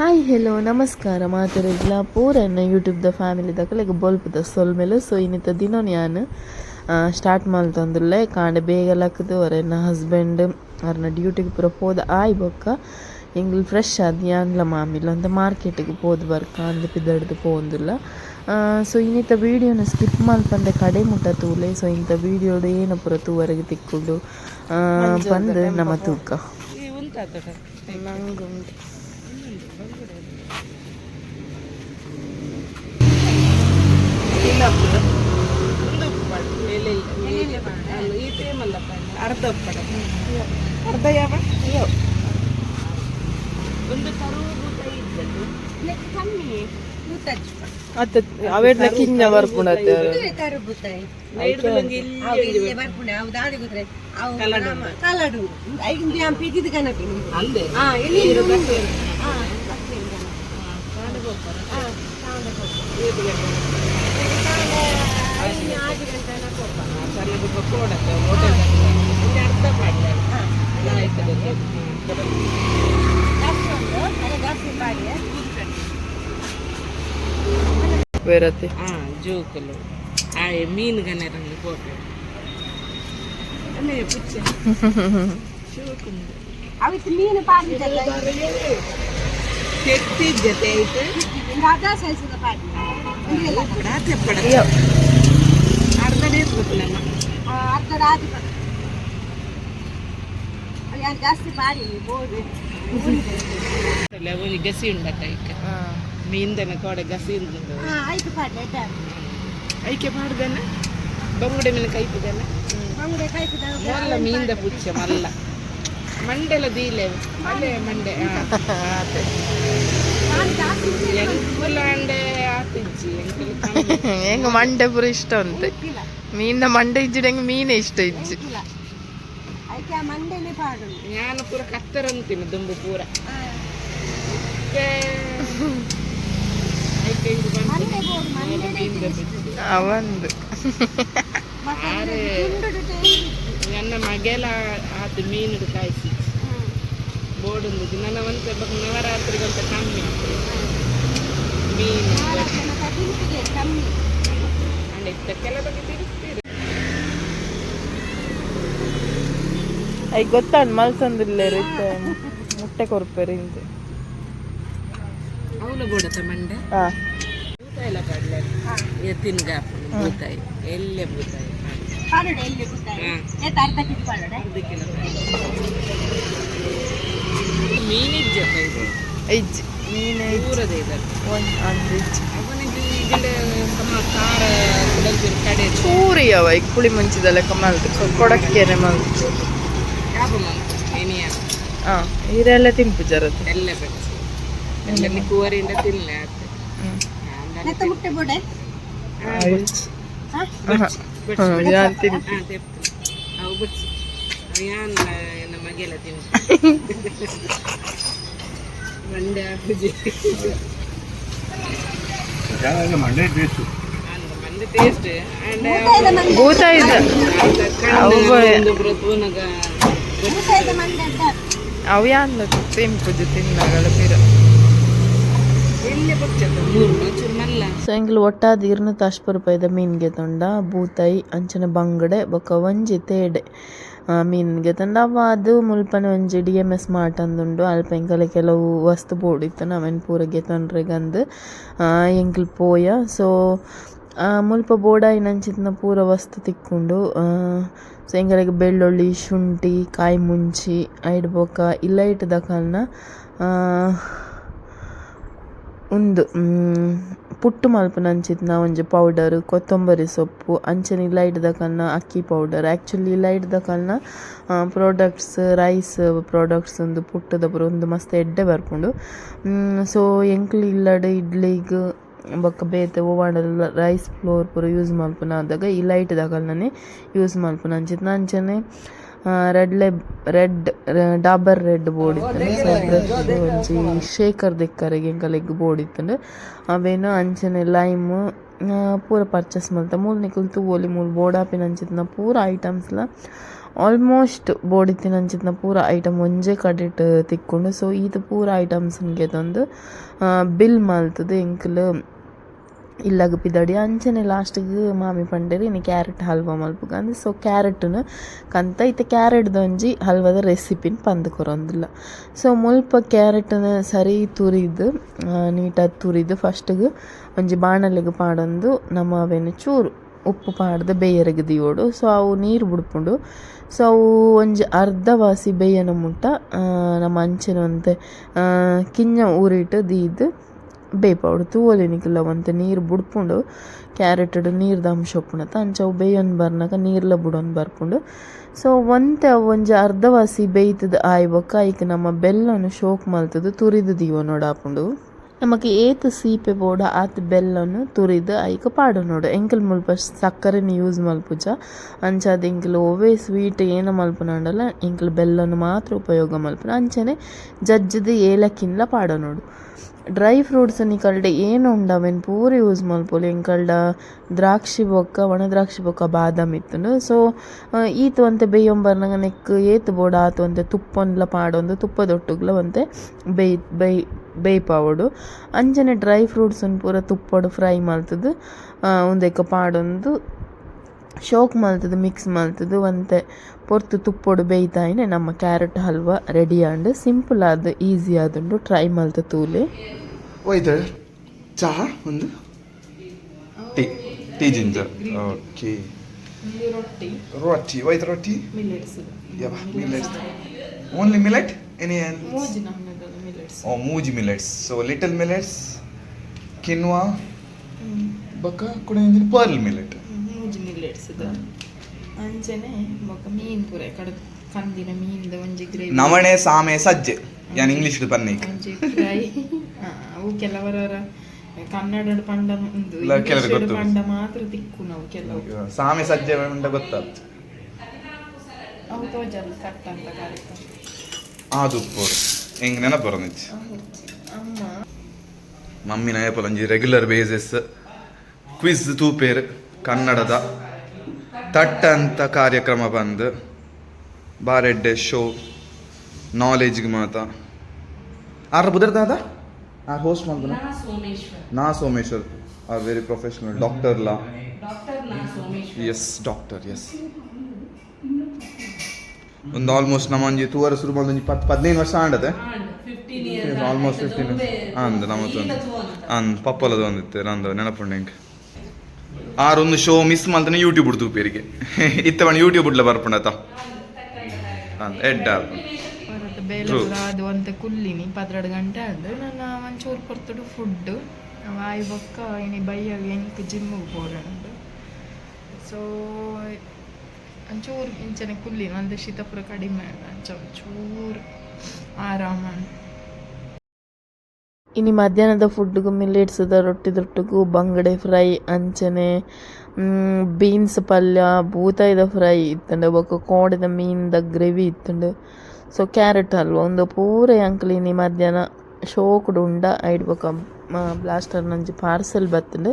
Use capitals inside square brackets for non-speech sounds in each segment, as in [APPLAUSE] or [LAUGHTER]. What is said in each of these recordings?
Hi hello ನಮಸ್ಕಾರ. ಮಾತಾಡಿಲ್ಲ ಪೂರನ್ನ ಯೂಟ್ಯೂಬ್ದ ಫ್ಯಾಮಿಲಿ ದಕ್ಕಲೆಗ್ ಬೊಲ್ಪದ ಸೊಲ್ಮೇಲೆ ಸೊ ಇನ್ನಿತ ದಿನ ನಾನು ಸ್ಟಾರ್ಟ್ ಮಲ್ತಂದುಲ್ಲೆ ಕಾಂಡ ಬೇಗ ಲಕ್ಕದು ಅವರನ್ನ ಹಸ್ಬೆಂಡ್ ಅವ್ರನ್ನ ಡ್ಯೂಟಿಗೆ ಪೂರ ಪೋದ ಆಯ್ ಬೊಕ್ಕ. ಎಂಗ್ಲ್ ಫ್ರೆಶ್ ಆದ್ ಯಾನ್ಲ ಮಾಮಿಲ್ಲ ಅಂತ ಮಾರ್ಕೆಟಿಗೆ ಹೋದ್ ಬರ್ಕ ಅಂದ್ ಪಿದಡ್ದು ಪೋಂದಿಲ್ಲ ಸೊ ಇನ್ನಿತ ವೀಡಿಯೋನ ಸ್ಕಿಪ್ ಮಲ್ಪಂದೆ ಕಡೆ ಮುಟ್ಟ ತೂಲೆ. ಸೊ ಇಂಥ ವೀಡಿಯೋಡು ಏನು ಪೂರ ತೂವರೆಗೆ ತಿಕ್ಕೊಂಡು. ಆ, ಬಂದು ನಮ್ಮ ತೂಕ. ನಂಗುಂಟು ಅರ್ಧ ಒಪ್ಪಡ ಅರ್ಧ ಯಾವ ಒಂದು ಕಮ್ಮಿ ಅತ್ತ ಅವೆಲ್ಲ ಕಿಂಜ ಬರ್ಪುಣತ್ತೆ ಅಂದೆ. ಸಣ್ಣ ಕೊಡತ್ತೆ ಅಲ್ಲೇ ಬೇರತಿ ಹಾಂ ಜೋಕಲು ಆ ಮೀನುಗನೆರಲ್ಲಿ ಫೋಟೋ ಅಲ್ಲೇ ಪುಚ್ಚ ಅವಿತ್ತು ಮೀನು ಪಾಡಿದಲ್ಲ ಜೊತೆ ಐತೆ. ಅದ ಸೈಜದ ಪಾಡಿ ಕೂಡ ತೆಪ್ಪಡ ಅರ್ಧ ನೇತ್ಬೇಕು ನಮ್ಮ. ಅರ್ಧ ರಾಜು ಯಾರು ಜಾಸ್ತಿ ಪಾಡಿ ಬೋರ್ಡು ಒಂದು ಗಸಿ ಉಂಡತ್ತ ಈಗ ಮೀನ್ದನ ಕೋಡೆ ಗಸಿ ಉಂಟು. ಹಾ ಆಯ್ತು ಪಾಡಿ ಐಕೆ ಮಾಡ್ದನ ಬಂಗುಡೆ ಮೀನು ಕೈಪಿದನ? ಬಂಗುಡೆ ಕಾಯ್ತದ ಮಲ್ಲ ಮೀನ್ದ ಪುಚ್ಚ ಮಲ್ಲ. ಮಂಡೆಲ ದೀಲೆ ಅಲ್ಲೇ ಮಂಡೆ ನಾನು ಜಾಸ್ತಿ ಎಂಕುಲ ಅಂಡೆ ಆತಿಜ್ಜಿ ಎಂಕುಲ ಹೆಂಗ ಮಂಡೆ ಪೂರ ಇಷ್ಟ ಅಂತೆ ಇಲ್ಲ ಮೀನ ಮಂಡೆ ಇಜ್ಜಿಡ ಹೆಂಗ ಮೀನೇ ಇಷ್ಟ ಇಜ್ಜಿ. ನಾನು ಪೂರ ಕತ್ತರ ಅಂತೀನಿ ದುಂಬು ಪೂರ. ಬೋರ್ಡು ಅವಂದು ನನ್ನ ಮಗೆಲ ಆತು ಮೀನು ಕಾಯಿಸಿ. ನನ್ನ ಒಂದು ನವರಾತ್ರಿಗಂತ ಕಮ್ಮಿ ಮೀನು ತಿಂಪಿಗೆ ಕಮ್ಮಿ ಕೆಲ ಬಗ್ಗೆ ತಿರುಗ್ತೀರಿ ಐ ಗೊತ್ತಾಂಡ್ ಮಲ್ಸಂದಿಲ್ಲ ಇತ್ತೆ ಮುಟ್ಟೆ ಕೊರ್ಪೇರಿ ಅಂತ. ಅವನು ಬೋಡತ ಮಂಡೆ? ಹಾ. ಭೂತಾಯಿಲ ಕಡಲೆ. ಎತ್ತಿನ ಬೂತಾಯಿ ಎಲ್ಲೇ ಬೂತಾಯಿ ಮೀನಿನ ಜೊತೆ ಇದು. ಮೀನೇ ಇದೆ ಅವನಿಗೆ ಈಗಲೇ ಸಮ ಖಾರ ಕುಡಲ್ತಿರು ಕಡೆ ಚೂರಿ ಅವ ಈಗ ಪುಳಿ ಮುಂಚಿದಲ್ಲ ಮಲ್ತು ಕೊಡಕ್ಕೇನೆ ಮಲ್ತು ಯಾವ ಮಂತು ಏನಿಯ ಹಾ ಹೀರೆಲ್ಲ ತಿಂಪು ಜರತ್ತೆ ಎಲ್ಲ ಬೆಳೆಸಿ ಎಲ್ಲ ಕೂವರಿಂದ ತಿನ್ಲೆ ಆತ ನೆತ್ತ ಮುಟ್ಟೆ ಬೋಡೆ ಹಾ ಯಾನ್ ತಿನ್ ಅವು ಬಿಡ್ಸಿ. ಅವು ಯಾನ್ ನಮ್ಮ ಮಗೆಲ್ಲ ತಿನ್ನಿ. [LAUGHS] ಮಂಡ್ಯ ಪೂಜೆ ಮಂಡೇ ಟೇಸ್ಟು ಮಂದಿ ಟೇಸ್ಟ್ ಅಂಡ್ ಊಟದ ಮಂಡೆ ಭೂತ ಮಂಡೆ ಅಂತ. ಅವು ಬೀರ ಒಂಚೂರು ಮಲ್ಲ. ಸೊ ಎಂಗ್ಲ್ ಒಟ್ಟಾದ ಇರ್ನ ತಾಶ್ಪ ರೂಪಾಯಿದ ಮೀನ್ಗೆ ತೊಂಡ ಬೂತಾಯಿ ಅಂಚನ ಬಂಗಡೆ ಬೊಕ ಒಂಜಿ ತೇಡೆ. ಮೀನ್ ಮೀನ್ಗೆ ತೊಂಡ. ಅವ ಅದು ಮುಲ್ಪನೆ ಒಂಜಿ ಡಿ ಎಂ ಎಸ್ ಮಾರ್ಟ್ ಅಂದುಂಡು. ಅಲ್ಪ ಎಂಕಲೆ ಕೆಲವು ವಸ್ತು ಬೋಡಿತ್ತು ನಾವೇನು ಪೂರಗೆ ತೊಂಡ್ರೆಗಂದು ಎಂಕಲ್ ಪೋಯ. ಸೊ ಮುಲ್ಪ ಬೋಡಾಯಿ ನಂಚಿತ್ನ ಪೂರ ವಸ್ತು ತಿಕ್ಕುಂಡು. ಸೊ ಎಂಗಲಿಗೆ ಬೆಳ್ಳುಳ್ಳಿ, ಶುಂಠಿ, ಕಾಯಿ ಮುಂಚಿ ಐಡ್ ಬೊಕ ಇಲ್ಲ ಇಟ್ಟದ ಕಾರಣ ಉಂದು ಪುಟ್ಟು ಮಲ್ಪುನಂಚಿತ್ನ ಒಂಜಿ ಪೌಡರ್, ಕೊತ್ತಂಬರಿ ಸೊಪ್ಪು, ಅಂಚನೆ ಇಲ್ಲ ಹಿಡ್ದ ಕನ್ನ ಅಕ್ಕಿ ಪೌಡರ್. ಆ್ಯಕ್ಚುಲಿ ಇಲ್ಲ ಹಿಡ್ದ ಕನ್ನ ಪ್ರಾಡಕ್ಟ್ಸ್, ರೈಸ್ ಪ್ರಾಡಕ್ಟ್ಸ್ ಒಂದು ಪುಟ್ಟದ ಪೂರ ಒಂದು ಮಸ್ತ್ ಎಡ್ಡೆ ಬರ್ಪುಂಡು. ಸೊ, ಎಂಕ್ಲು ಇಲ್ಲಡ್, ಇಡ್ಲಿಗ್ ಬೊಕ್ಕ ಬೇತೆ ಓವಾಂಡಲ ರೈಸ್ ಫ್ಲೋರ್ ಪೂರ ಯೂಸ್ ಮಲ್ಪುನ ಆದಾಗ ಈ ಲೈಟ್ ಕಲ್ಲನೆ ಯೂಸ್ ಮಲ್ಪುನ ಅಂಚಿತ್. ಅಂಚನೆ red label red Dabur red board ಇತ್ತು ಒಂಜಿ ಶೇಖರ್ ದಿಕ್ಕರಿಗೆ ಎಂಕಲೆಗ್ ಬೋರ್ಡ್ ಇತ್ತು ಅವೇನು ಅಂಚನೆ ಲೈಮ್ ಪೂರ ಪರ್ಚೇಸ್ ಮಲ್ತ. ಮೂಲು ಓಲಿ ತೂವೊಲಿ ಬೋರ್ಡ್ ಬೋಡಾಪಿನ ಅಂಚಿತ್ನ ಪೂರ ಐಟಮ್ಸ್ಲ ಆಲ್ಮೋಸ್ಟ್ ಬೋರ್ಡ್ ಇತ್ತಿನ ಅಂಚಿತ್ನ ಪೂರ ಐಟಮ್ ಒಂಜೇ ಕಡೆಟ್ ತಿಕ್ಕೊಂಡು. ಸೊ ಇದು ಪೂರ ಐಟಮ್ಸ್ಗೆ ತಂದು ಬಿಲ್ ಮಲ್ತದೆ. ಎಂಕುಲು ಪಿದಡಿ ಅಂಚನೆ ಲಾಸ್ಟಿಗೆ ಮಾಮಿ ಪಂಡೇರಿ ಇನ್ನು ಕ್ಯಾರೆಟ್ ಹಲ್ವಾ ಮಲ್ಪುಗ ಅಂದ್ರೆ ಸೊ ಕ್ಯಾರೆಟ್ನು ಕಂತ ಇತ್ತೆ ಕ್ಯಾರೆಟ್ ಒಂಜಿ ಹಲ್ವಾದ ರೆಸಿಪಿನ ಪಂದ್ ಕೊರೊಂದಿಲ್ಲ ಸೊ ಮುಲ್ಪ ಕ್ಯಾರೆಟ್ನ ಸರಿ ತುರಿದು ನೀಟಾಗಿ ತುರಿದು ಫಸ್ಟಿಗೆ ಒಂಜಿ ಬಾಣಲೆಗೆ ಪಾಡೊಂದು ನಮ್ಮ ಅವೇನು ಚೂರು ಉಪ್ಪು ಪಾಡ್ದು ಬೇಯರಿಗೆ ದಿಯೋಡು ಸೊ ಅವು ನೀರು ಬಿಡ್ಪುಂಡು. ಸೊ ಅವು ಒಂಜಿ ಅರ್ಧ ವಾಸಿ ಬೇಯನ ಮುಟ್ಟ ನಮ್ಮ ಅಂಚಿನ ಒಂತೆ ಆ, ಕಿಂಜ ಊರಿಟ್ಟು ದೀದು ಬೇಯ್ಪೌಡು ತೂವಲಿನಿಕ್ಕಿಲ್ಲ ಒಂತೆ ನೀರು ಬುಡ್ಪುಂಡು, ಕ್ಯಾರೆಟ್ ನೀರ್ದ ಅಂಶ ಒಪ್ಪುಣತ ಅಂಚವು ಬೇಯೊಂದು ಬರ್ನಾಗ ನೀರ್ಲ ಬುಡೊಂದು ಬರ್ಪುಂಡು. ಸೊ ಒಂತೆ ಒಂಜಿ ಅರ್ಧವಾಸಿ ಬೇಯ್ತದ ಆಯ್ಬೊಕ್ಕ ಐಕ್ ನಮ್ಮ ಬೆಲ್ಲನು ಶೋಕ್ ಮಲ್ತದು ತುರಿದು ದೀವ ನೋಡಾಪುಂಡು ನಮಗೆ ಏತ್ ಸೀಪೆ ಬೋಡ ಆತ್ ಬೆಲ್ಲನು ತುರಿದು ಐಕ ಪಾಡು ನೋಡು. ಎಂಕಲ್ ಮುಲ್ಪ ಸಕ್ಕರೆನ ಯೂಸ್ ಮಲ್ಪುಜ. ಅಂಚಾದ ಎಂಕಲ್ ಒವೇ ಸ್ವೀಟ್ ಏನ ಮಲ್ಪನಾಡಲ್ಲ ಎಂಕಲ್ ಬೆಲ್ಲನು ಮಾತ್ರ ಉಪಯೋಗ ಮಲ್ಪನ. ಅಂಚನೆ ಜಜ್ಜದ ಏಲಕ್ಕಿನ್ಲ ಪಾಡ ನೋಡು. ಡ್ರೈ ಫ್ರೂಟ್ಸ್ ನಿಕಲ್ಡೆ ಏನು ಉಂಡವೆನ್ ಪೂರ ಯೂಸ್ ಮಲ್ಪೊಲಿ ಎಂಕಲ್ಡ ದ್ರಾಕ್ಷಿ ಬೊಕ್ಕ, ಒಣ ದ್ರಾಕ್ಷಿ ಬೊಕ್ಕ, ಬಾದಾಮ್ ಇತ್ತುಂಡು ಸೊ ಈತು ಒಂತೆ ಬೇಯೊಂಬರ್ನಗ ನೆಕ್ ಏತ್ ಬೋಡ ಆತು ಒಂತೆ ತುಪ್ಪೊಂದ್ಲ ಪಾಡೊಂದು ತುಪ್ಪದೊಟ್ಟುಗ್ಲ ಒಂತೆ ಬೇಯ್ ಬೇಯ್, ಬೇಯ್ಪಾವೊಡು. ಅಂಚನೆ ಡ್ರೈ ಫ್ರೂಟ್ಸನ್ನು ಪೂರ ತುಪ್ಪಡು ಫ್ರೈ ಮಲ್ತದು ಉಂದೆಕ ಪಾಡೊಂದು, ಶೋಕ್ ಮಲ್ತದು, ಮಿಕ್ಸ್ ಮಲ್ತದು, ಒಂತೆ ಪೊರ್ತು ತುಪ್ಪೊಡು ಬೇಯ್ತಾಯಿನೆ ನಮ್ಮ carrot halwa ready and simple ಆದ್ ಈಸಿ ಆದುಂಡು ಟ್ರೈ ಮಲ್ತ ತೂಲೆ. ಹೋಯ್ತು ಚಹಾ ಒಂದು? Tea tea ginger. ಓಕೆ. ರೊಟ್ಟಿ ರೊಟ್ಟಿ? ಹೋಯ್ತು ರೊಟ್ಟಿ ಮಿಲೆಟ್ಸ್ ಯವ ಮಿಲೆಟ್ಸ್ ಓನ್ಲಿ ಮಿಲೆಟ್ ಎನಿ ಮೂಜಿ ನಮ್ಮದ ಮಿಲೆಟ್ಸ್ ಓ ಮೂಜಿ millets so little millets quinoa ಬಕ್ಕ ಕೂಡ ಪರ್ಲ್ ಮಿಲೆಟ್ ಮೂಜಿ ಮಿಲೆಟ್ಸ್ ಅಂಚನೆ ಬೊಕ ಮೀನ್ ಪೂರ ಕಡ ಕಂದಿನ ಮೀನ್ದ ಒಂಜಿ ಗ್ರೇವಿ. ನವಣೆ ಸಾಮೆ ಸಜ್ಜೆ. ಯಾನ್ ಇಂಗ್ಲಿಷ್ ಬನ್ನಿ ಒಂಜಿ ಫ್ರೈ [LAUGHS] ಅವು ಕೆಲವರ ಕನ್ನಡ ಪಂಡ ಒಂದು. ಪಂಡ ಮಾತ್ರ ತಿಕ್ಕು ನಾವು ಕೆಲವು. ಸಾಮೆ ಸಜ್ಜೆ ಅಂತ ಗೊತ್ತಾಗ್ತದೆ ಅವು ತೋಜಲ್ಲ ಕಟ್ ಅಂತ ಕಾರ್ಯಕ್ರಮ ಅದು ಉಪ್ಪೋಡು ಹೆಂಗ್ ನೆನಪು ಬರೋದಿತ್ತು ಅಮ್ಮ. ಮಮ್ಮಿನ ಏಪಲೊಂಜಿ ರೆಗ್ಯುಲರ್ ಬೇಸಸ್ ಕ್ವಿಜ್ ತೂಪೇರ್ ಕನ್ನಡದ. ತಟ್ಟ ಅಂತ ಕಾರ್ಯಕ್ರಮ ಬಂದು ಬಾರೆಡ್ಡೆ ಶೋ ನಾಲೆಜ್ಗೆ ಮಾತ ಆರ ಬುದರ್ದಾದ ಆ ಹೋಸ್ಟ್ ಸೋಮೇಶ್ವರ್. ನಾ Someshwar. Are very professional doctor law. S doctor S ಒಂದು ಆಲ್ಮೋಸ್ಟ್ ನಮ್ಮ ಒಂಜಿ ತೂವರೆ ಶುರು ಮಾಡಿದ ಒಂದು ಪತ್ತು ಹದಿನೈದು ವರ್ಷ ಆಂಡದೆ. ಆಲ್ಮೋಸ್ಟ್ ಫಿಫ್ಟೀನ್ ಅಂದ್ ನಮ್ಮ ಅಂದ್ ಪಪ್ಪಲದ ಒಂದಿತ್ತು ನಂದು ನೆನಪುಂಡು ಹೆಂಗೆ. ಆರೊಂದು ಶೋ ಮಿಸ್ ಮಾಡ್ತಾನೆ ಯೂಟ್ಯೂಬ್ ಬಿಡ್ತು ಪೇರಿಗೆ. ಇತ್ತ യൂട്യൂബ് ಯೂಟ್ಯೂಬ್ ಬಿಡ್ಲ ಬರ್ಪುಂಡತ ಅಂದ್ ಅಂತ ಕುಲ್ಲಿನಿ ಪದ್ರಡು ಗಂಟೆ ಅದು ನನ್ನ ಒಂಚೂರು ಕೊರ್ತುಡು ಫುಡ್ ವಾಯು ಬೊಕ್ಕ ಇನಿ ಬೈಯ ಎಂಕ್ ಜಿಮ್ಮಿಗೆ ಹೋರಣದು ಸೊ ಒಂಚೂರು ಇಂಚನೆ ಕುಲ್ಲಿನ ಶೀತ ಪೂರ ಕಡಿಮೆ ಅಂಚ ಒಂಚೂರು ಆರಾಮ ಇನ್ನು ಮಧ್ಯಾಹ್ನದ ಫುಡ್ಗೂ ಅದ ರೊಟ್ಟಿ ದೊಟ್ಟಿಗೂ ಬಂಗಡೆ ಫ್ರೈ, ಅಂಚನೆ ಬೀನ್ಸ್ ಪಲ್ಯ ಬೂತಾಯ್ದ ಫ್ರೈ ಇತ್ತುಂಡು ಬೊಕ ಕೋಡಿದ ಮೀನ್ದ ಗ್ರೇವಿ ಇತ್ತುಂಡು. ಸೊ ಕ್ಯಾರೆಟ್ ಹಲ್ವ, ಒಂದು ಪೂರ ಅಂಕಲ್ ಇನಿ ಮಧ್ಯಾಹ್ನ ಶೋಕುಡು ಉಂಡ ಐಡ್ ಬೊಕ ಬ್ಲಾಸ್ಟರ್ ನಂಜಿ ಪಾರ್ಸೆಲ್ ಬತ್ತಂಡೆ.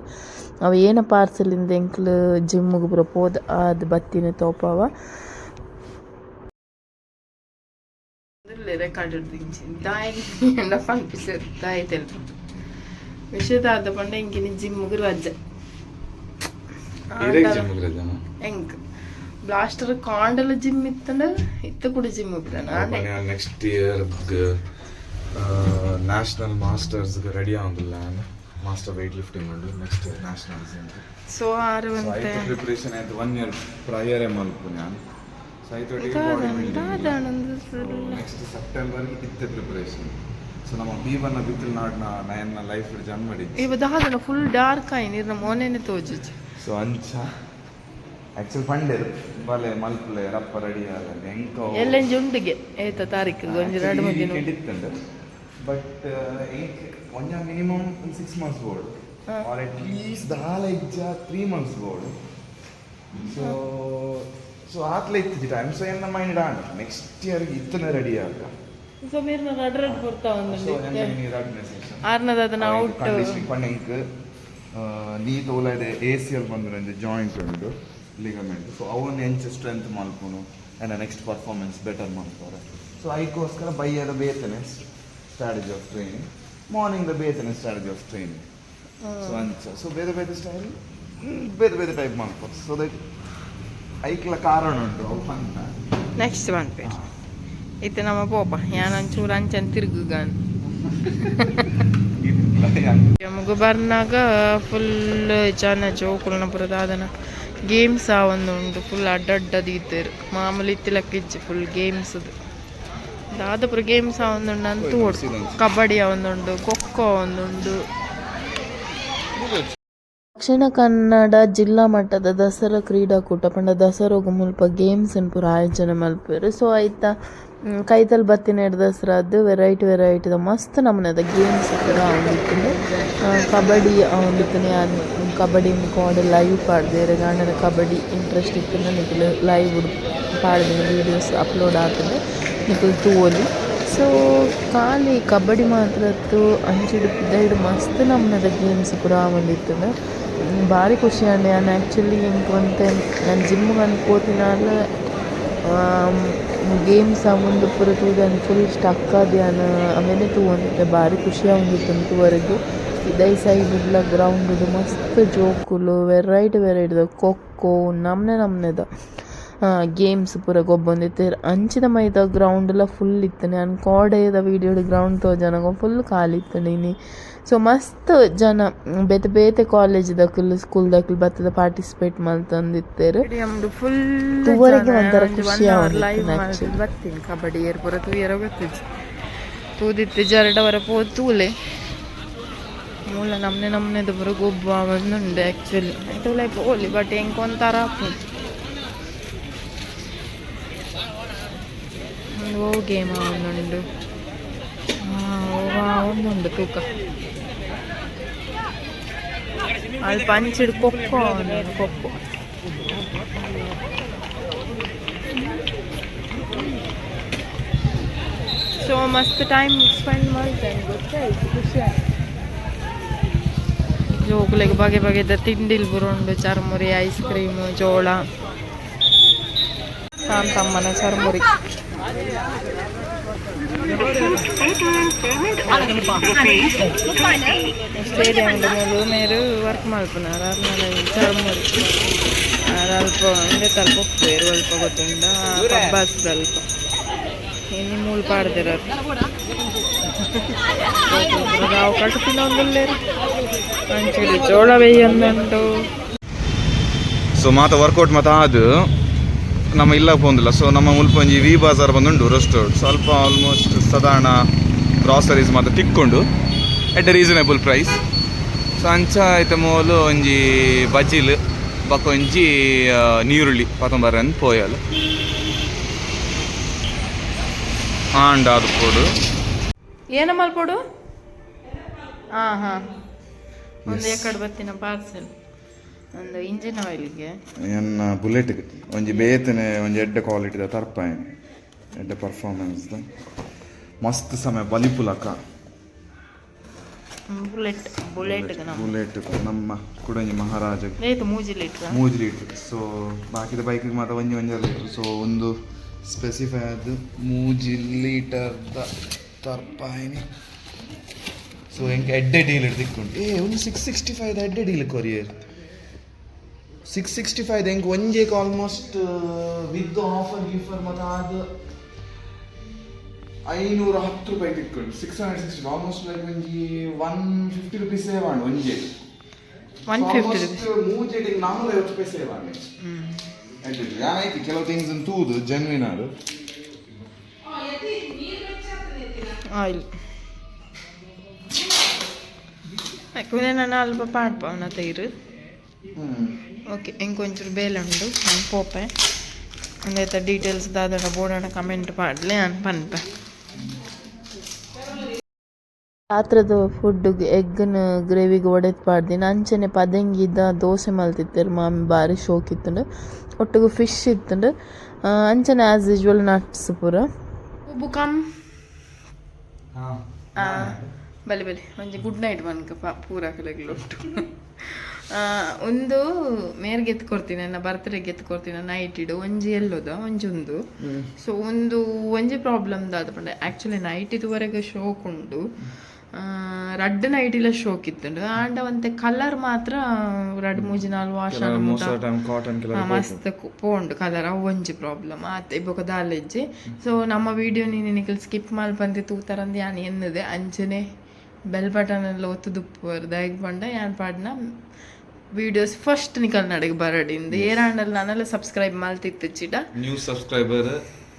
ಅವು ಏನ ಪಾರ್ಸೆಲಿಂದ ಎಂಕ್ಲು ಜಿಮ್ಮಿಗೆ ಪೂರ ಪೋದ ಅದು ಬತ್ತಿನ ತೋಪವ. ರೆಕಾರ್ಡ್ ದಿಂಚಿ ದಾಯಿ ಎಂಡ ಪಂಪಿಸರ್ ದಾಯಿ ತೆಲ್ಪ ವಿಷಯದಾದ ಪಂಡ ಜಿಮ್ ಜಿಮ್ಮಿಗೆ ರಜೆ ಎಂಕ್ ಬ್ಲಾಸ್ಟರ್ ಕಾಂಡಲ ಜಿಮ್ ಇತ್ತಂಡ ಇತ್ತ ಕುಡಿ ಜಿಮ್ ಇದ್ದಾನ next year national masters ready ಆಗುದಿಲ್ಲ ಮಾಸ್ಟರ್ ವೆಯ್ಟ್ ಲಿಫ್ಟಿಂಗ್ ಉಂಡು ನೆಕ್ಸ್ಟ್ ಅಂತ ಸೊ ಆರುವಂತೆ ಪ್ರಿಪರೇಷನ್ ಆಯ್ತು ಒನ್ ಇಯರ್ ಪ್ರಯರೇ ಮಲ್ಪು ನಾನು ನೆಕ್ಸ್ಟ್ ಸೆಪ್ಟೆಂಬರ್ ಇತ್ತೆ ಪ್ರಿಪರೇಷನ್ ಸೊ ನಮ್ಮ ಬಿತ್ತಲ್ ನಾಡ್ನ ನಯನ್ನ ಲೈಫ್ ಜನ್ ಮಾಡಿದ್ದೆ. ಇವ ಫುಲ್ ಡಾರ್ಕ್ ಆಯಿ ನೀರ್ನ ಮೋನೆನೆ ತೋಜುಜು ಸೊ ಅಂಚ ಆಕ್ಚುಲಿ ಪಂಡೆ ಬಲೆ ಮಲ್ಪಲೆ ರಪ್ಪ ರೆಡಿ ಆಗ ಎಂಕ ಎಲ್ಲೆಂಜಿ ಉಂಡಿಗೆ. ಏತ ತಾರೀಕು ಒಂಜಿ ಎರಡು ಮೂರು ದಿನ but ಒಂಜ minimum six months board or at least ದಾಲ ಇಜ್ಜ three months board so so ಆತ್ಲ ಇತ್ತಿದ್ದ ಟೈಮ್ ಸೊ ಎನ್ನ ಮೈಂಡ್ ಆಂಡ್ ನೆಕ್ಸ್ಟ್ ಇಯರ್ ಇತ್ತನ ರೆಡಿ ಆಗ. ಸೊ ಮೀರ್ನ ರಡ್ ರಡ್ ಬರ್ತಾ ಒಂದು ಆರ್ನದ ಅದನ್ನ ಔಟ್ ಕಂಡೀಷನಿಂಗ್ ನೀ ತೋಲಾಯ್ದೆ ಎ ಸಿ ಎಲ್ ಬಂದು ಜಾಯಿಂಟ್ ಉಂಟು ಲಿಗಮೆಂಟ್ ಸೊ ಅವನ್ನ ಎಂಚ ಸ್ಟ್ರೆಂತ್ ಮಲ್ಪುನು ಆ್ಯಂಡ್ ನೆಕ್ಸ್ಟ್ ಪರ್ಫಾರ್ಮೆನ್ಸ್ ಬೆಟರ್ ಮಾಡ್ತಾರೆ. ಸೊ ಅದಕ್ಕೋಸ್ಕರ ಬೈಯದ ಬೇತನೆ strategy of training morning the ಬೇತನೆ strategy of training so ಅಂಚ. ಸೊ ಬೇರೆ ಬೇರೆ ಸ್ಟೈಲ್ ಬೇರೆ ಬೇರೆ ಟೈಪ್ ಮಾಡ್ತಾರೆ ಸೊ ದಟ್ ಐಕ್ಲ ಕಾರಣ ಉಂಟು ಅವು ಅಂತ ನೆಕ್ಸ್ಟ್ ಬಂದ್ಪೇರು ಇತ್ತೆ ನಮ್ಮ ಪೋಪ ಯಾನೊಂಚೂರು ಅಂಚನ್ ತಿರುಗುಗಾನ್. ನಮಗೂ [LAUGHS] ಬರ್ನಾಗ ಫುಲ್ ಜನ ಜೋಕುಲ್ನ ಪುರದಾದನ ಗೇಮ್ಸ್ ಆ ಒಂದು ಉಂಟು ಫುಲ್ ಅಡ್ಡಡ್ಡದಿದ್ದೇರು ಮಾಮೂಲಿ ಇತ್ತಿಲಕ್ಕಿಜ್ಜಿ ಫುಲ್ ಗೇಮ್ಸ್ ದಾದಪುರ ಗೇಮ್ಸ್ ಆ ಒಂದುಂಡು ಅಂತೂ ಕಬಡ್ಡಿ ಆ ಒಂದುಂಡು ಖೋಖೋ ಒಂದುಂಡು ದಕ್ಷಿಣ ಕನ್ನಡ ಜಿಲ್ಲಾ ಮಟ್ಟದ ದಸರಾ ಕ್ರೀಡಾಕೂಟ ಪಂಡ ದಸರಾ ಮುಲ್ಪ ಗೇಮ್ಸ್ ಪೂರ ಆಯೋಜನೆ ಮಲ್ಪೆರ್ ಸೊ ಐತ ಕೈತಲ್ ಬತ್ತಿನ ಹಿಡ್ದು ದಸರಾದ್ದು ವೆರೈಟಿ ವೆರೈಟಿದ ಮಸ್ತ್ ನಮೂನೆದ ಗೇಮ್ಸ್ ಪೂರ ಆವೊಂದಿತ್ತುಂಡು ಕಬಡ್ಡಿ ಆವೊಂದಿತ್ತನೆ ಕಬಡ್ಡಿ ಮುಖವಾಡ ಲೈವ್ ಪಾಡ್ದೇರೆ ಗಾಂಡನ ಕಬಡ್ಡಿ ಇಂಟ್ರೆಸ್ಟ್ ಇತ್ತು ನಿಖಿಲ್ ಲೈವ್ ಪಾಡ್ದಿನ ವೀಡಿಯೋಸ್ ಅಪ್ಲೋಡ್ ಆಗ್ತದೆ. ನಿಖಿಲ್ ತೂವೊಲಿ ಸೊ ಖಾಲಿ ಕಬಡ್ಡಿ ಮಾತ್ರ ಅಂಚಿಡು ಪಿದೈಡು ಮಸ್ತ್ ನಮೂನೆದ ಗೇಮ್ಸ್ ಪೂರ ಆವೊಂದಿತ್ತುಂಡು ಭಾರಿ ಖುಷಿ ಆಂಡೆ ನಾನು ಆ್ಯಕ್ಚುಲಿ ಎಂಕ್ ಒಂತೆ ನಾನು ಜಿಮ್ಗೆ ಅನ್ಕ್ ಪೋತಿನಾಲ ಗೇಮ್ಸ್ ಮುಂದೆ ಪೂರ ತೂದನ್ ಫುಲ್ ಸ್ಟಕ್ ಆದ್ಯಾನ ಆಮೇಲೆ ತೂವಂದಿತ್ತೆ ಭಾರಿ ಖುಷಿ ಆಗೊಂದಿತ್ತು ತೂವರೆಗೆ ಇದೈ ಸೈಡ್ ಬಿಡ್ಲ ಗ್ರೌಂಡ್ ಮಸ್ತ್ ಜೋಕುಲು ವೆರೈಟಿ ವೆರೈಟಿದ ಖೋ, ನಮ್ನೆ, ನಮ್ನೆದ. ಗೇಮ್ಸ್ ಪೂರ ಗೊಬ್ಬೊಂದಿತ್ತೆರ್ ಅಂಚಿದ ಮೈದ ಗ್ರೌಂಡ್ಲ ಫುಲ್ ಇತ್ತನೆ ಅನ್ ಕೋಡೆದ ವೀಡಿಯೋಡ್ ಗ್ರೌಂಡ್ ತೋಜನಗ ಫುಲ್ ಖಾಲಿ ಇತ್ತನೆ ಇನಿ ಸೊ ಮಸ್ತ್ ಜನ ಬೇತೆ ಬೇತೆ ಕಾಲೇಜ್ ದಕ್ಕಲ್ ಸ್ಕೂಲ್ ದಕ್ಕಲ್ ಬತ್ತದ ಪಾರ್ಟಿಸಿಪೇಟ್ ಮಲ್ತಂದಿತ್ತೇರು ಫುಲ್ ತೂವರೆಗೆ ಒಂಥರ ಖುಷಿ. ಬರ್ತೀನಿ. ಕಬಡ್ಡಿ ಏರ್ ಪೂರ ತೂಯರ ಗೊತ್ತಿಜ್ಜಿ ತೂದಿತ್ತು ಜರಡವರ ಪೋ ತೂಲೆ. ಮೂಲ ನಮ್ನೆ ನಮ್ನೆದು ಪೂರ ಗೊಬ್ಬ ಒಂದುಂಡು ಆ್ಯಕ್ಚುಲಿ ಆಯ್ತು ಲೈಕ್ ಓಲಿ ಬಟ್ ಹೆಂಗೆ ಒಂಥರ ಆಪುಂಡು ಒಂದು ಓ ಗೇಮ್ ಒಂದುಂಡು ಒಂದುಂಡು ತೂಕ ಅಲ್ಲಿ ಪಂಚಿಡ್ ಕೊಕ್ಕೋ ಒಂದುಂಡು ಕೊಕ್ಕೋ ಸೊ ಮಸ್ತ್ ಟೈಮ್ ಸ್ಪೆಂಡ್ ಮಾಡ್ತೇನೆ ಗೊತ್ತಾಯ್ತು ಖುಷಿ ಆಯ್ತು ಜೋಗುಲೆಗೆ ಬಗೆ ಬಗೆದ ತಿಂಡಿಲ್ ಬುರುಂಡು ಚರ್ಮುರಿ ಐಸ್ ಕ್ರೀಮು ಜೋಳ ನಾನು ತಮ್ಮನ ಚರ್ಮುರಿ ಸ್ಟೇಡಿಯಂ ಮೂಲು ಮೇರು ವರ್ಕ್ ಮಲ್ಪುನಾರ ಆದ್ಮೇಲೆ ಚರ್ಮುರಿ ಆರು ಅಲ್ಪ ಹಿಂದೆ ತಲ್ಪ ಉಪ್ಪೇರು ಅಲ್ಪ ಗೊತ್ತುಂಡ ಪಬ್ಬಾಸ್ ಸ್ವಲ್ಪ ಇನ್ನು ಮೂಲು ಪಾಡ್ದಿರೋರು ನಾವು ಕಟ್ಟು ತಿನ್ನೊಂದಿಲ್ಲೇರು ಅಂಚೂರಿ ಜೋಳ ಬೇಯೊಂದುಂಟು ಸೊ ಮಾತ ವರ್ಕೌಟ್ ಮಾತ ಆದು ನಮ್ಮ ಇಲ್ಲ ಪೋಂದಿಲ್ಲ ಸೊ ನಮ್ಮ ಮುಲ್ಪೊಂಜಿ ವಿ ಬಾಜಾರ್ ಬಂದುಂಡು ರೆಸ್ಟೋರೆಂಟ್ ಸ್ವಲ್ಪ ಆಲ್ಮೋಸ್ಟ್ ಸಾಧಾರಣ ಗ್ರಾಸರೀಸ್ ಮಾತ್ರ ತಿಕ್ಕೊಂಡು at a reasonable price so ಅಂಚ ಐತ ಮೂಲು ಒಂಜಿ ಬಜಿಲ್ ಬಕೊಂಜಿ ಒಂಜಿ ನೀರುಳ್ಳಿ ಪತಂಬರ ಪೋಯಲ್. ಪೋಯಲು ಆಂಡ ಅದು ಪೋಡು. ಏನ ಮಲ್ಪೊಡು ಹಾಂ ಹಾಂ ಒಂದು ಎಕಡೆ ಬತ್ತಿನ ಪಾರ್ಸೆಲ್ ಒಂದು ಇಂಜಿನ್ ಆಯಿಲ್ಗೆ ಎನ್ನ ಬುಲೆಟ್ಗೆ ಒಂಜಿ ಬೇತನೆ ಒಂಜಿ ಎಡ್ಡೆ ಕ್ವಾಲಿಟಿದ ತರ್ಪಾಯನ್ ಎಡ್ಡೆ ಪರ್ಫಾರ್ಮೆನ್ಸ್ದ ಮಸ್ತ್ ಸಮಯ ಬಲಿಪುಲಕ. ಬುಲೆಟ್ ಬುಲೆಟ್ ಬುಲೆಟ್ ನಮ್ಮ. ಕುಡಂಜಿ ಮಹಾರಾಜ. ಮೂಜಿ ಲೀಟ್ರ ಮೂಜಿ ಲೀಟ್ರ್ ಸೊ ಬಾಕಿದ ಬೈಕಿಗೆ ಮಾತ್ರ ಒಂಜಿ ಒಂಜಿ ಲೀಟ್ರ್ ಸೊ ಒಂದು ಸ್ಪೆಸಿಫೈ ಆದ ಮೂಜಿ ಲೀಟರ್ದ ತರ್ಪಾಯಿನಿ ಸೊ ಹೆಂಗೆ ಎಡ್ಡೆ ಡೀಲ್ ಹಿಡ್ದಿಕ್ಕುಂಟು. ಏ ಒಂದು ಸಿಕ್ಸ್ ಸಿಕ್ಸ್ಟಿ ಫೈವ್ ಎಡ್ಡೆ deal courier six sixty five ಹೆಂಗೆ ಒಂಜೇಕ್ ಆಲ್ಮೋಸ್ಟ್ ವಿತ್ ಆಫರ್ ಗೀಫರ್ ಮತ್ತು ಅದು ಐನೂರ ಹತ್ತು ರೂಪಾಯಿ ಇಟ್ಕೊಂಡು six hundred sixty almost like ಒಂಜಿ. One fifty rupees save and ಒಂಜೆ ಮೂಜೆಟಿಗೆ ನಾನ್ನೂರ ಐವತ್ತು ರೂಪಾಯಿ ಸೇವ್ ಆಗಿ. ಏನಾಯ್ತು ಕೆಲವು ಥಿಂಗ್ಸ್ ತೂದು ಜೆನ್ವಿನ್ ಅದು ಆಯಿಲ್ ಯಾಕಂದ್ರೆ ನಾನು ಅಲ್ಪ ಪಾಡ್ಪವನ ತೈರು ಓಕೆ ಇಂಕೊಂಚೂರು ಬೇಲೆ ಉಂಡು ನಾನು ಪೋಪೆ ಒಂದೈತ ಡೀಟೇಲ್ಸ್ ದಾದನ ಬೋಡನ ಕಮೆಂಟ್ ಮಾಡಲಿ ನಾನು ಪನ್ಪೆ ರಾತ್ರದ ಫುಡ್ ಎಗ್ಗನ ಗ್ರೇವಿಗೆ ಒಡೆದು ಪಾಡ್ದಿನ ಅಂಚನೆ ಪದಂಗಿದ ದೋಸೆ ಮಲ್ತಿತ್ತರು ಮಾಮಿ ಭಾರಿ ಶೋಕ್ ಇತ್ತುಂಡು ಒಟ್ಟಿಗೆ ಫಿಶ್ ಇತ್ತುಂಡು ಅಂಚನೆ ಆಸ್ ಯೂಶ್ವಲ್ ನಟ್ಸ್ ಪೂರ ಉಬ್ಬು ಕಮ್ ಬಲೆ ಬಲೆ ಒಂಜಿ ಗುಡ್ ನೈಟ್ ಬನ್ಕ ಪೂರ ಕಲೆಗಳು ಒಂದು ಮೇರ್ಗೆ ಎತ್ಕೊಡ್ತೀನಿ ನನ್ನ ಬರ್ತ್ಡೇಗೆ ಎತ್ಕೊಡ್ತೀನಿ ನೈಟ್ ಇಡು ಒಂಜಿ ಎಲ್ಲೋದ ಒಂಜೊಂದು. ಸೊ ಒಂದು ಒಂಜಿ ಪ್ರಾಬ್ಲಮ್ ದಾದ ಪಂಡ. ಆ್ಯಕ್ಚುಲಿ ನೈಟ್ ಇದುವರೆಗೆ ಶೋಕ್ ಉಂಡು ರಡ್ ನೈಟ್ ಇಲ್ಲ ಶೋಕ್ ಇತ್ತು ಆಂಡ ಒಂತೆ ಕಲರ್ ಮಾತ್ರ ರಡ್ ಮೂಜಿ ನಾಲ್ ವಾಶ್ ಮಸ್ತ್ ಪೋಂಡು ಕಲರ್ ಅವು ಒಂಜಿ ಪ್ರಾಬ್ಲಮ್ ಆತ ಇಬ್ಬೊಕ ದಾಲೆಜ್ಜಿ ಸೊ ನಮ್ಮ ವಿಡಿಯೋ ನೀನು ನಿನಗೆ ಸ್ಕಿಪ್ ಮಲ್ಪಂದೆ ತೂತರಂದು ಯಾನ್ ಎನ್ನದೆ. ಅಂಚನೆ ಬೆಲ್ ಬಟನ್ ಎಲ್ಲ ಒತ್ತು ದುಪ್ಪುವರ್ ದಯಗ್ ಬಂಡ ಯಾನ್ ಪಾಡ್ನ ವಿಡಿಯೋಸ್ ಫಸ್ಟ್ ನಿಕಲ್ ನಡಗೆ ಬರಡಿಂದ ಏರಾಂಡಲ್ಲಿ ನಾನೆಲ್ಲ ಸಬ್ಸ್ಕ್ರೈಬ್ ಮಲ್ತಿತ್ತು ಚಿಟ. ನ್ಯೂ ಸಬ್ಸ್ಕ್ರೈಬರ್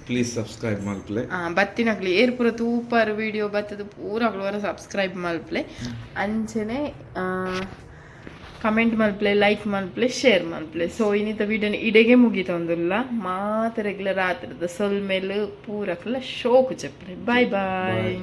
ಪ್ಲೀಸ್ ಸಬ್ಸ್ಕ್ರೈಬ್ ಮಲ್ಪ್ಲೆ ಆ, ಬತ್ತಿನಕ್ಲಿ ಏರ್ ಪೂರ ತೂಪರ್ ವಿಡಿಯೋ ಬತ್ತದ ಪೂರಕ್ಲು ವರ ಸಬ್ಸ್ಕ್ರೈಬ್ ಮಲ್ಪ್ಲೆ ಅಂಚನೆ ಕಮೆಂಟ್ ಮಲ್ಪ್ಲೆ ಲೈಕ್ ಮಲ್ಪ್ಲೆ ಶೇರ್ ಮಲ್ಪ್ಲೆ ಸೊ ಇನ್ನಿತ ವಿಡಿಯೋನ ಇಡೆಗೆ ಮುಗಿತೊಂದುಲ್ಲ ಮಾತ ರೆಗ್ಯುಲರ್ ಆತಿರದ ಸೊಲ್ ಮೇಲೆ ಪೂರಕ್ಲ ಶೋಕು ಚೆಪ್ಲೆ ಬೈ ಬಾಯ್